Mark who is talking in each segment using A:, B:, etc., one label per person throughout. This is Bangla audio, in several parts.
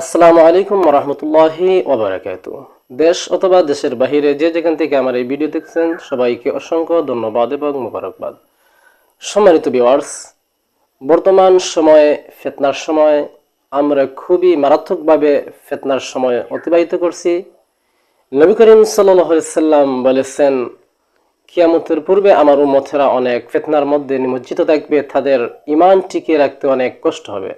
A: আসসালামু আলাইকুম রহমতুল্লাহি ওবরাকাত দেশ অথবা দেশের বাহিরে যে যেখান থেকে আমার এই ভিডিও দেখছেন, সবাইকে অসংখ্য ধন্যবাদ এবং মোবারকবাদ। সম্মানিত ভিওয়ার্স বর্তমান সময়ে, ফেতনার সময়, আমরা খুবই মারাত্মকভাবে ফেতনার সময় অতিবাহিত করছি। নবী করিম সাল্লাম বলেছেন, কিয়ামতের পূর্বে আমার উম্মতেরা অনেক ফেতনার মধ্যে নিমজ্জিত থাকবে, তাদের ইমান টিকিয়ে রাখতে অনেক কষ্ট হবে।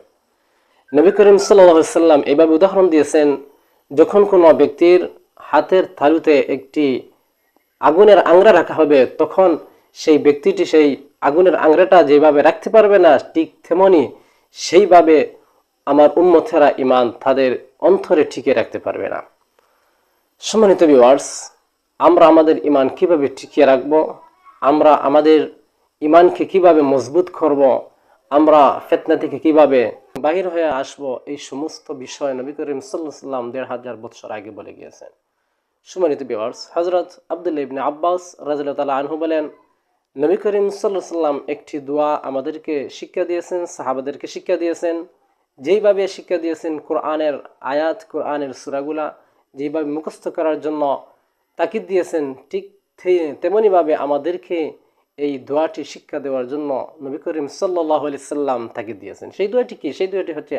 A: নবী করিম সাল্লাম এভাবে উদাহরণ দিয়েছেন, যখন কোনো ব্যক্তির হাতের থালুতে একটি আগুনের আংরা রাখা হবে, তখন সেই ব্যক্তিটি সেই আগুনের আংরাটা যেভাবে রাখতে পারবে না, ঠিক তেমনই সেইভাবে আমার উন্মথেরা ইমান তাদের অন্তরে ঠিকিয়ে রাখতে পারবে না। সম্মানিত ভিউয়ার্স আমরা আমাদের ইমান কীভাবে টিকিয়ে রাখব? আমরা আমাদের ইমানকে কীভাবে মজবুত করব? আমরা ফেতনা থেকে কীভাবে বাহির হয়ে আসব এই সমস্ত বিষয় নবী করিম সাল্লাম দেড় হাজার বছর আগে বলে গিয়েছেন। সুমানিত বিওয়ার্স হজরত আবদুল্লা ইবনে আব্বাস রাজিল্লা আনহু বলেন, নবী করিম সাল্লাহ সাল্লাম একটি দোয়া আমাদেরকে শিক্ষা দিয়েছেন, সাহাবাদেরকে শিক্ষা দিয়েছেন। যেইভাবে শিক্ষা দিয়েছেন কোরআনের আয়াত, কোরআনের সুরাগুলা, যেইভাবে মুখস্থ করার জন্য তাকিদ দিয়েছেন, ঠিক তেমনইভাবে আমাদেরকে এই দোয়াটি শিক্ষা দেওয়ার জন্য নবী করিম সাল্লাহ সাল্লাম তাকিদ দিয়েছেন। সেই দোয়াটি কি? সেই দোয়াটি হচ্ছে,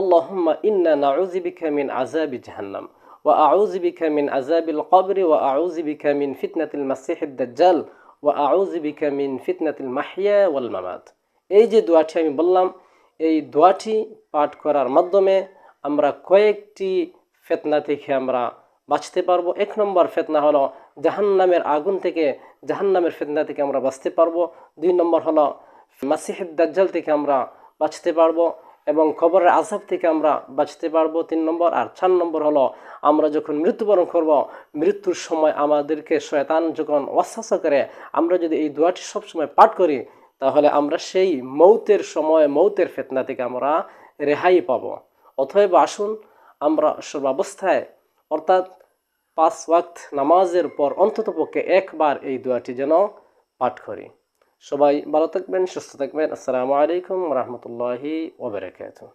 A: আল্লাহম্মা ইন্না নাউজিবিকা মিন আজাবি জাহান্নাম ওয়া আউজিবিকা মিন আজাবিল কবরি ওয়া আউজিবিকা মিন ফিতনাতিল মাসিহিদ দাজ্জাল ওয়া আউজিবিকা মিন ফিতনাতিল মাহিয়া ওয়াল মামাত। এই যে দোয়াটি আমি বললাম, এই দোয়াটি পাঠ করার মাধ্যমে আমরা কয়েকটি ফেতনা থেকে আমরা বাঁচতে পারব। এক নম্বর ফেতনা হলো জাহান্নামের আগুন থেকে জাহান্নামের ফেতনা থেকে আমরা বাঁচতে পারব। দুই নম্বর হলো মাসিহেদ দাজ্জাল থেকে আমরা বাঁচতে পারব এবং খবরের আজাব থেকে আমরা বাঁচতে পারব তিন নম্বর। আর চার নম্বর হলো, আমরা যখন মৃত্যুবরণ করব, মৃত্যুর সময় আমাদেরকে শয়তান যখন অশ্বাস করে, আমরা যদি এই দোয়াটি সবসময় পাঠ করি, তাহলে আমরা সেই মৌতের সময়, মৌতের ফেতনা থেকে আমরা রেহাই পাব। অথবা আসুন, আমরা সর্বাবস্থায়, অর্থাৎ পাঁচ ওয়াক্ত নামাজের পর অন্ততপক্ষে একবার এই দোয়াটি যেন পাঠ করি। সবাই ভালো থাকবেন, সুস্থ থাকবেন। আসসালামু আলাইকুম রহমতুল্লাহি ওবরাকাতুহ